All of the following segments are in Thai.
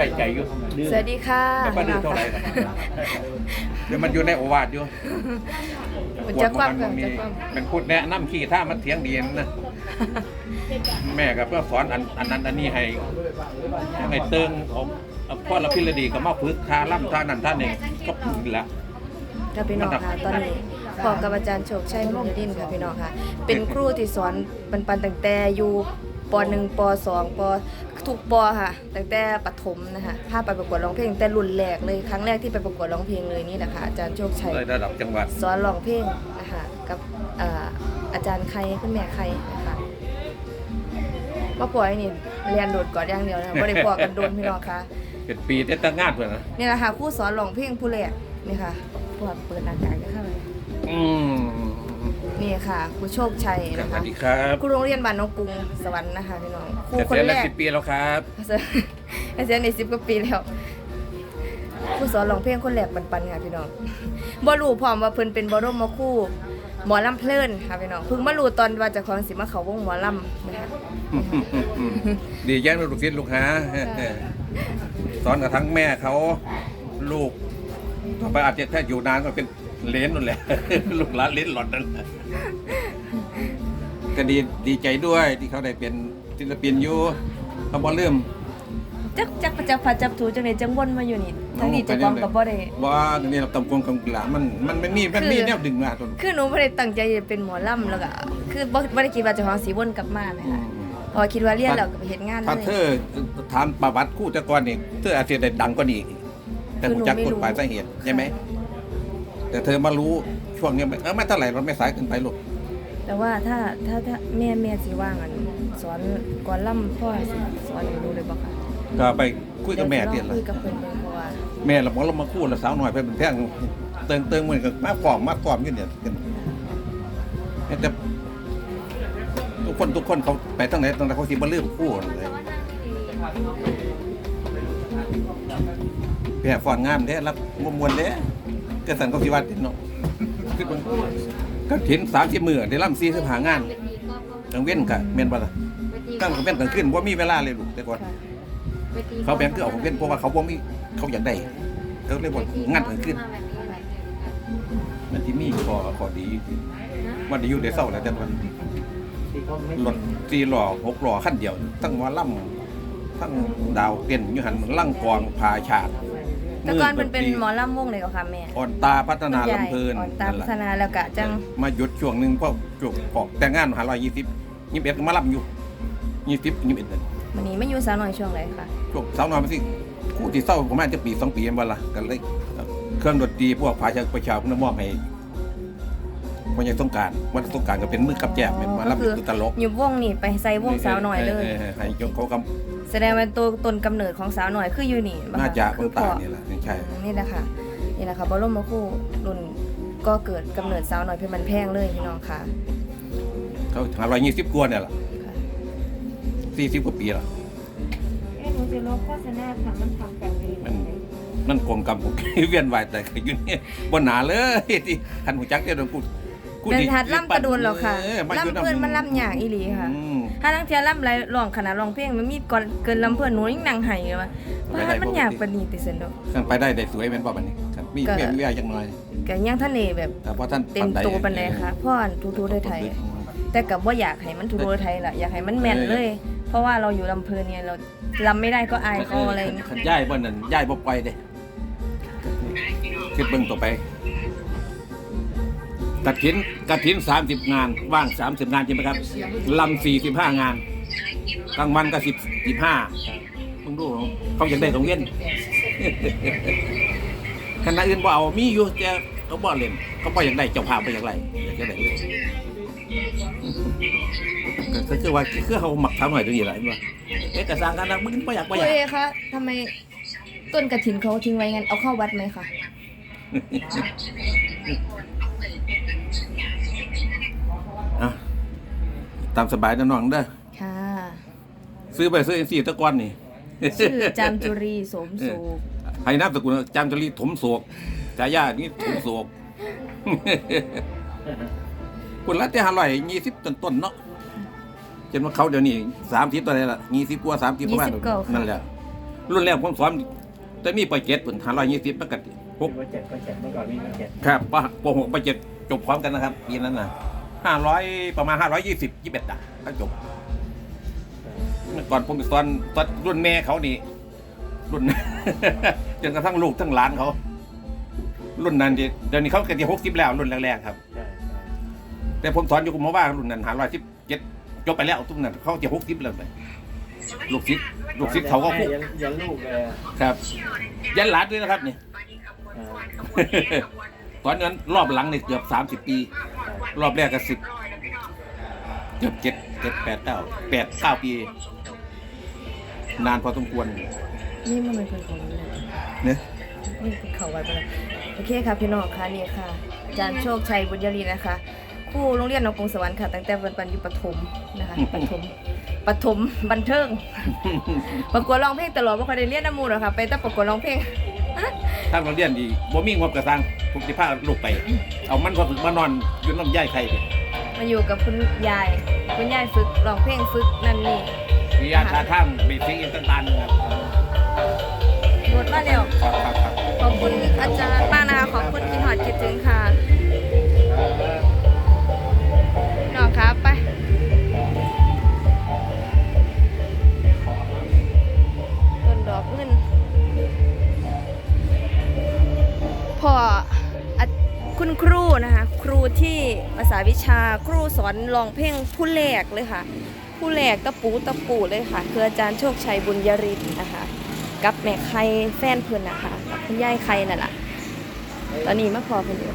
ได้ใจอยู่สวัสดีค่ะแต่ป้าดื้อเท่าไหร่นะเดี๋ยวมันอยู่ในโอวาทอยู่มันจะคว่ำมัค่ะนมีจะคว่เป็นพูดแนะนำขี้ท่ามันเถียงดีนะแม่ก็เพื่อสอนอันอันนั้นอันนี้ให้ให้เติงเอาเอาพ่อละพิรดีก็มาฝึกท่าล่ำท่านั้นท่านี้ก็พึ่งแล้วำค่ะพี่น้องค่ะตอนนี้พอกับอาจารย์โชคชัยมุนดินค่ะพี่น้องค่ะ เป็นครูที่สอนปันปันตั้งแต่อยู่ป .1 ป .2 ป ทุกปค่ะตั้งแต่ประถมนะคะพาไปประกวดร้องเพลงแต่รุ่นแรกเลยครั้งแรกที่ไปประกวดร้องเพลงเลยนี่แหละค่ะอาจารย์โชคชัยในระดับจังหวัดสอนร้องเพลงนะคะกับเอ่ออาจารย์ใครคุณแม่ใครนะคะมาปล่อยนี่เรียนโดดก่อนอย่างเดียวนะคะไม่ได้ปล่อยกันโดนพี่น้องค่ะเป็นปีแต่ตั้งงานเพื่อนนะนี่แหละค่ะผู้สอนร้องเพลงผู้แรกนี่ค่ะปวดเปิดหน้ากากนะคะอืม นี่ค่ะครูโชคชัยสนะวัคะสดีครับครูโรงเรียนบ้านน้องกรุงสวรรค์นะคะพี่น้องครูเกคนษียณแรแล้วกสิบปีแล้วครับเกษียณในสิบกว่าปีแล้ว ผู้สอนร้องเพลงคนแรกปันๆค่ะพี่น้องบ่รู้พร้อมว่าเพิ่นเป็นบรมครูหมอลำเพลินค่ะพี่น้องเพิ่งมารู้ตอนว่าเจะของสิมาเขาวงหมอลำนะคะดีแย่งลูกศิษย์ลูกหาสอนกับทั้งแม่เขา ลูกต่อไปอาจจะถ้าอยู่นานก็เป็น เลนนั่นแหละ ลูกหลานเลนหลอดนั่นแหละก็ดีดีใจด้วยที่เขาได้เป็นศิลปินอยู่เขาบอเริ่มจักจักจักผัดจับถูจังไดจังวนมาอยู่นี่ทั้งนี้เจะความกับบ่ได้ว่านี่เราตำกงกำกลามันมันไม่มีมันมีคือแนวดึงมาตัวคือหนูบ่ได้ตั้งใจจะเป็นหมอลำแล้วก็คือบ่บ่ได้คิดว่าเจะของสิวนกลับมานะอืคะมเพอคิดว่าเรียนแล้วก็ไปเฮ็ดงานเลถ้าเธยอถามประวัติคู่แต่ก่อนนี่เธออาจจะได้ดังกว่านี้อีกแต่คือผมหนูจักไม่กรู้ฎปลายสาเหตุใช่ไหม แต่เธอมารู้ช่วงเนี้ยเออไม่เท่าไหร่เราไม่สายเกินไปลูกแต่ว่าถ้าถ้าถ้าแม่แม่สิว่างอันสอนก่อนล่ำพ่อสิสอนให้รู้เลยบ่คะก็ไปคุยกับแม่เดียยวละคุยกับเพิ่นเบิ่งเพราะว่าแม่เราบอกเรามาคู่เราสาวหน่อยเพิ่นเป็นแท่งเติงเติงเหมือนกับมาฟอมมาฟอมกันเนี่ยกันแต่ทุกคนทุกคนเขาไปทั้งไหนตั้งแต่เขาสิมาลืมคู่เลยแผ่ฟอนงามเด้รับมวมวนเด้ ก็สั่นเขาสิว่าเนาะคือมันก็ถิน30มื้อได้ล่ำ4 5งานกลางเว้นกะแม่นบ่ล่ะกลางเว้นกลางคืนบ่มีเวลาเลยลูกแต่ก่อนค่ะเขาแบงคือเอาของเว้นเพราะว่าเขาบ่มีเขาอยากได้เขาเลยบอกงัดมันขึ้นมันที่มีขอขอดีอยู่มันได้อยู่ได้เศร้าแล้วแต่มันรถสี่ล้อหกล้อคันเดียว ทั้งหมอล่ำทั้งดาวเต้นอยู่หันมันลั่งกองพาชาติ แต่ก่อนเพิ่นเป็นหมอลำวงเลยก็ค่ะแม่อ่อนตาพัฒนาลำเพลินอ่อนตามนั่นพัแหละฒนาแล้วก็จังมาหยุดช่วงหนึงเพราะจบออกแต่งงานหาร้อยยี่สิบยี่สิบเอ็ดก็มาล่ำอยู่ยี่สิบยี่สิบเอ็ดนั่นวันนี้มาอยู่สาวน้อยช่วงไหนค่ะช่วงสาวน้อยมาสิคู่ที่เศร้าประมาณจะปีสองปีเองบ่ล่ะกันเลยเครื่องดนตรีพวกพาชาประชาพนมอบให้วันยังต้องการวันต้องการก็เป็นมือกับแจมเป็นมาล่ำเป็นตัวตลกอยู่วงนี่ไปใส่วงสาวน้อยเลยให้จงเขากแสดงว่าตัวตนกำเนิดของสาวน้อยคืออยู่นี่ำบ่คะน่าจะคืบาองตาพ่อเนี่ยแหละ ใช่ นี่แหละค่ะนี่แหละค่ะบรมครูรุ่นก็เกิดกำเนิดสาวน้อยเพชรมันแพงเลยพี่น้องค่ะเขาหาร้อยยี่สิบกว่าเนี่ยแหละค่ะสี่สิบกว่าปีและเอ๊ะหนูจะลบโฆษณาค่ะมันทำแบบนี้มันมันกลมกำผมเวียนวายแต่ก็อยู่นี่บนหนาเลยที่ทันหูจักเจ้าดงกูกูเป็นที่ทัดล่ำกระโดนหรอกค่ะเออมาอยู่ล่ำเพื่อนมันล่ำอย่างอีหลีค่ะ อืม ถ้าทั้งเทียล่ำไรร้องขนาดร้องเพลงมันมีก่อนเกินลำเพื่อนหนูยิ่งนั่งไห้เลยว่าไม่ว่าได้มันปกติอยากปานนีติเซนโดกันไปได้ได้สวยเป็นป่ะบันนี้ครับมีก็เพียงเรียยังน้อยก็ยังท่านเอแบบแต่พอท่านเต็มตัวปานใดค่ะพ่ออันทูๆไทยๆแต่กับว่าอยากให้มันทูๆไทยล่ะอยากให้มันแม่นเลย เพราะว่าเราอยู่ลำเพลินเนี่ยเราลำไม่ได้ก็อายเขาอะไรอย่างเงี้ยขันย่ายบ่นั่นย่ายบ่ปล่อยเด้คิดเบิ่งต่อไป กระถินกระถินสามสิบงาน ว่างสามสิบงานใช่ไหมครับลำสี่สิบห้างานกลางวันก็สิบสิบห้าต้องดูเขาอยากได้ของเว้นคณะอื่นบ่เอามีอยู่แต่เขาบ่เล่นเขาบ่อยากได้เจ้าภาพบ่อยากไรอยากจะได้เลยก็คือว่าคือเขาหมักทำหน่อยตรงนี้แหละเห็นบ่เอ๊ะแต่สร้างกันนะมึงบ่อยากบ่อยากเอ้ยคะทำไมต้นกระถินเขาทิ้งไว้งั้นเอาเข้าวัดไหมคะามสบายนะน้องเด้อค่ะซื้อไปซื้อเอ็นซีตะกอนนี่ชื่อจามจุรีสมสูขให้น้ำสกุลจามจรีถมโศกจายานี่ถมโศกคุณละแต่หาร้อยยี่สิบต้นต้นๆเนาะจนว่าเขาเดี๋ยวนี้สามสิบตัวไหนละยี่สิบกว่าสามสิบประมาณนั่นแหละรุ่นแรกผมสอนแต่มีปเจ็ดปุ่นห้าร้อยยี่สิบปกติหกปเจ็ดปเจ็ดเมื่อก่อนมีปเจ็ดครับปปหกปเจ็ดจบพร้อมกันนะครับปีนั้นนะ ห้าร้อยประมาณห้าร้อยยี่สิบยี่สิบเอ็ดอะก็จบเมื่อก่อนผมสอนตอนรุ่นแม่เขานี่ รุ่น จนกระทั่งลูกทั้งหลานเขา รุ่นนั้นดิเดี๋ยวนี้เขาเกิดหกสิบแล้วรุ่นแรกๆครับใช่แต่ผมสอนอยู่กับหมอว่ารุ่นนั้นหาร้อยสิบเจ็ดจบไปแล้วทุกนั้นเขาจะหกสิบแล้วเลยลูกศิษย์ลูกศิษย์เขาก็คุกยันยันลูกเลยอะครับ ยันหลานด้วยนะครับนี่อ่าตอนนั้นรอบหลังเนี่ยเกือบสามสิบปี รอบแรกก็สิบเกือบเจ็ดเจ็ดแปดเก้าแปดเก้าปี นานพอสมควรนี่มันเป็นคนของนี่เลยเนะนี่เป็นเขาไว้ไปเลยโอเคค่ะพี่น้องค่ะนี่ค่ะอาจารย์โชคชัยบุญยรีนะคะครูโรงเรียนหนองกรุงสวรรค์ค่ะตั้งแต่วันปันอยู่ปฐมนะคะปฐมปฐมบันเทิงประกวดร้องเพลงตลอดไม่ค่อยได้เรียนน้ำมูลหรอกค่ะไปแต่ประกวดร้องเพลงถ้าเราเรียนดีบ่มีงบกระซัง ผมจะพาลูกไป เอามันพอฝึกมานอนอยู่น้ำย่ายใครมาอยู่กับคุณยาย คุณยายฝึกร้องเพลงฝึกนั่นนี่วิทยาชาท่ามเบสิกอินต่างๆครับหมดมาแล้วครับครับครับขอบคุณอาจารย์มากนะคะขอบคุณพี่หอดคิดถึงค่ะ นะคะครูที่ภาษาวิชาครูสอนร้องเพลงผู้แรกเลยค่ะ ผู้แรกตะปูตะปูเลยค่ะ คืออาจารย์โชคชัยบุญยรินทร์นะคะ กับแม่ใครแฟนเพื่อนนะคะกับคุณยายใครนั่นแหละตอนนี้มาพอเพิ่นอยู่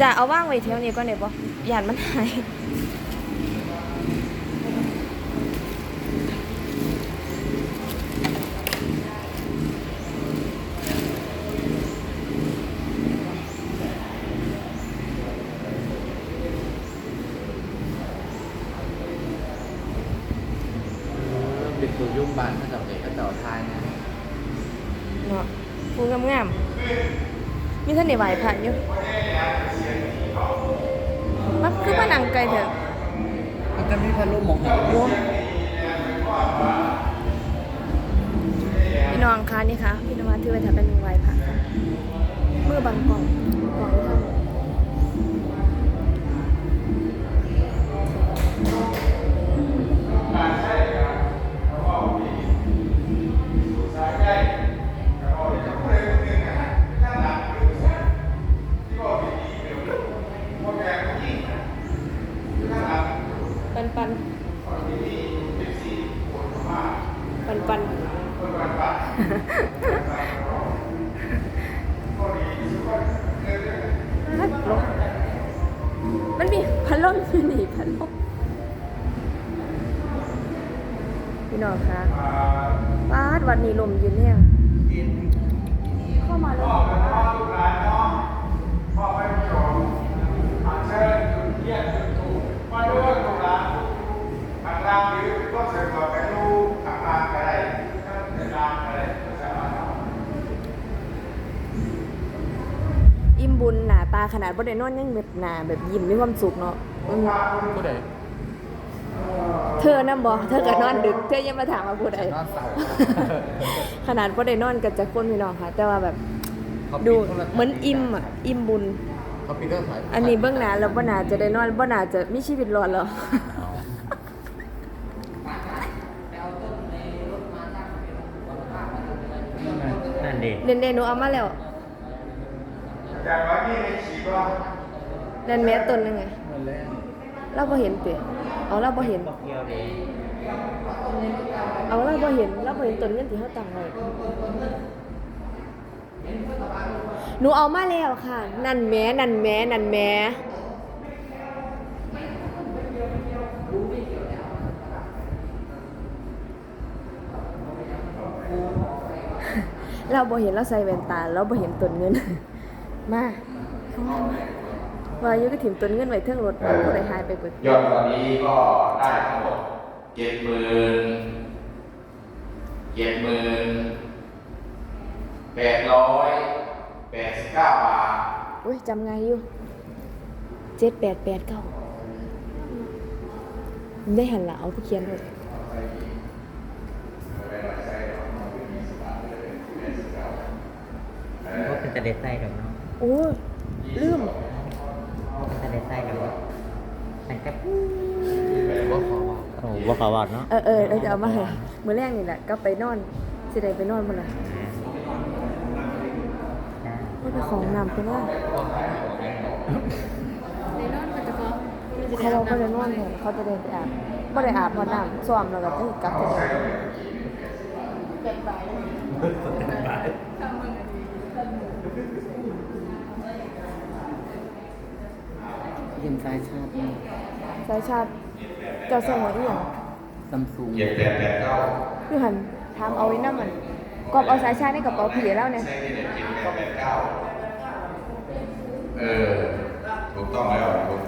จะเอาว่างไว้เที่ยวนี้ก็ได้บ่ยานมันหาย เป็นตัวยุ่งบานถ้าเจ้าเด็กก็เจ้าทายนะเนาะพูงามๆมีท่านได้ไหวพระอยู่มันคือมานั่งไกลเถอะมันจะมีพัดลมมองเห็นโอ้พี่น้องคะนี่ค่ะพี่นวัดถือไว้ถ้าเป็นไหวพระค่ะมือบังกล่องกล่อง พี่น้องคะป้าดวันนี้ลมเย็นเนี่ยเข้ามาแล้วทางล่างหรือก็เสริมกับเป็นลูกทางล่างก็ได้ถ้าเป็นล่างก็ได้ก็สามบุญหนาตาขนาดบ่ได้นอนยังแบบหนาแบบยิ้มมีความสุขเนาะผู้ใดเธอนั่นบ่เธอก็นอนดึก เธอยังมาถามว่าผู้ใดนอนเสาขนาดบ่ได้นอนกับจักคนพี่น้องค่ะ แต่ว่าแบบดูเหมือนอิ่มอะอิ่มบุญเขาปิดเครื่องถ่ายอันนี้เบื้องหน้าแล้วบ่น่าจะได้นอนบ่น่าจะมีชีวิตรอดแล้วนั่นดิเด่นๆหนูเอามาแล้วแต่ว่านี่ในฉีดว่านั่นแม่ต้นนึงไงหมดแล้วเราบ่เห็นติเอาเราบ่เห็นบอก เดียวเลยเอาเราบ่เห็นเราบ่เห็นต้นเงินที่เฮาตั้งไว้หนูเอามาแล้วค่ะ นั่นแหม่นั่นแหม่นั่นแหม่เราบ่เห็นเราใส่แว่นตาเราบ่เห็นต้นเงิน มาเข้ามามาว่าอยู่ก็ถิ่มต้นเงินไว้เทิงรถบ่ได้หายไปเบิดยอดตอนนี้ก็ได้ทั้งหมด เจ็ดหมื่นเจ็ดหมื่นแปดร้อยแปดสิบเก้าบาทอุ้ยจำไงอยู่เจ็ดแปดแปดเก้าได้หันหลังเอาไปเขียนด้วยมันก็เป็นตะเด็ดไส้กันเนาะโอ้ลืมเป็นตะเด็ดไส้กันเนาะแต่ก็ว่าของ โอ้ว่าขาวาดเนาะเออเออเออจะเอามาให้มื้อแรกนี่แหละก็ไปนอนสิได้ไปนอนบ่ล่ะจ้าไม่ไปของน้ำไปนอนในนอนมันจะพอเขาบอกบ่ได้นอนแทนเขาจะเดินไปอาบบ่ได้อาบเพราะน้ำซ้อมแล้วก็จะกลับไปนอนเย็นสายชาติสายชาติ เจ้าใส่หัวอีหยังซัมซุงเจ็ดแปดแปดเก้าคือหันถามเอาไว้นำมันกอบเอาสายชาติในกระเป๋าผีแล้วเนี่ยใช่ที่เด็ดเจ็ดแปดแปดเก้าเออถูกต้องแล้วถูก